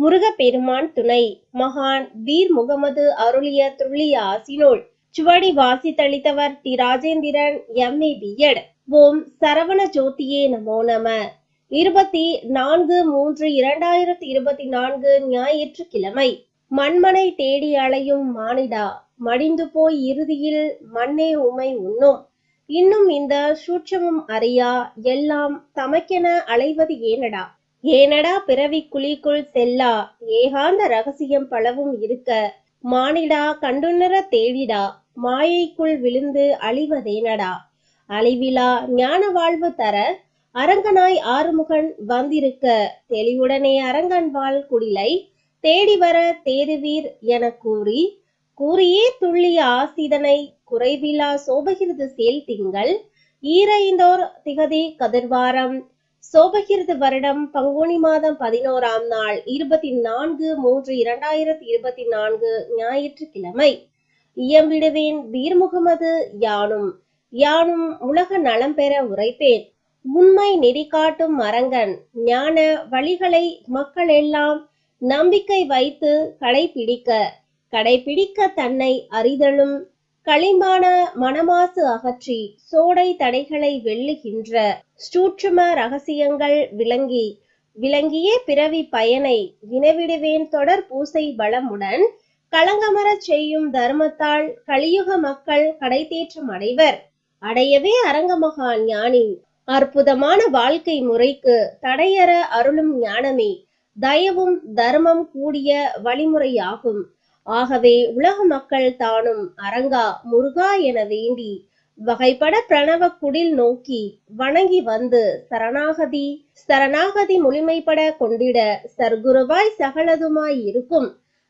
முருகப்பெருமான் துணை. மகான் வீர் முகமது அருளிய துள்ளிய ஆசினோள். சுவடி வாசித்தளித்தவர் டி. ராஜேந்திரன் எம்ஏ பிஎட் ஓம் சரவண ஜோதியே நமோ நம. இருபத்தி நான்கு மூன்று இரண்டாயிரத்தி இருபத்தி நான்கு ஞாயிற்றுக்கிழமை. மண்மனை தேடி அலையும் மானிடா. மடிந்து போய் இறுதியில் மண்ணே உமை உண்ணும். இன்னும் இந்த சூட்சமும் அறியா. எல்லாம் தமக்கென அலைவது ஏனடா? ஏனடா பிறவி குழிக்குள் செல்லா? ஏகாந்த ரகசியம் பலவும் இருக்க. மானிடா கண்டுணர தேடிடா. மாயைக்குள் விழுந்து அழிவதேனடா? அழிவிலா ஞான வாழ்வு தர. அரங்கனாய் ஆறுமுகன் வந்திருக்க. தெளிவுடனே அரங்கன் வாழ் குடிலை. தேடி வர தேருவீர் என கூறி கூறியே துள்ளிய ஆசிதனை. குறைவிலா சோபகிருது சேல் திங்கள். ஈரைந்தோர் திகதி கதிர்வாரம். சோபகிருது வருடம் பங்குனி மாதம் பதினோராம் நாள் இருபத்தி நான்கு மூன்று இரண்டாயிரத்தி இருபத்தி நான்கு ஞாயிற்றுக்கிழமை. இயம்பிடுவேன் வீர் முகமது யானும் யானும் உலக நலம் பெற உரைப்பேன். உண்மை நெறி காட்டும் அரங்கன் ஞான வழிகளை மக்கள் எல்லாம் நம்பிக்கை வைத்து கடைபிடிக்க கடைபிடிக்க தன்னை அறிதலும் களிமான மனமாசு அகற்றி சோடை தடைகளை வெல்லுகின்ற சூட்சும ரகசியங்கள் விளங்கி விளங்கிய பிறவி பயனை வினவிடுவேன் தொடர் பூசை பலமுடன் களங்கமரச் செய்யும் தர்மத்தால் கலியுக மக்கள் கடைத்தேற்றம் அடைவர். அடையவே அரங்கமகா ஞானி. அற்புதமான வாழ்க்கை முறைக்கு தடையற அருளும் ஞானமே. தயவும் தர்மம் கூடிய வழிமுறையாகும். ஆகவே உலக மக்கள் தானும் அரங்கா முருகா என வேண்டி வகைப்பட பிரணவ குடில் நோக்கி வணங்கி வந்து சரணாகதி. சரணாகதி முழுமைப்பட கொண்டிட சர்க்குருவாய் சகலதுமாய் இருக்கும்.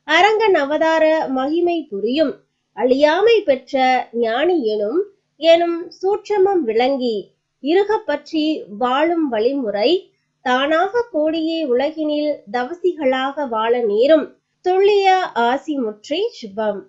அரங்கன் அவதார மகிமை புரியும். அழியாமை பெற்ற ஞானி எனும் எனும் சூட்சமம் விளங்கி இருக பற்றி வாழும் வழிமுறை தானாக கோடியே உலகினில் தவசிகளாக வாழ நேரும். துள்ளிய ஆசி முற்றி சுபம்.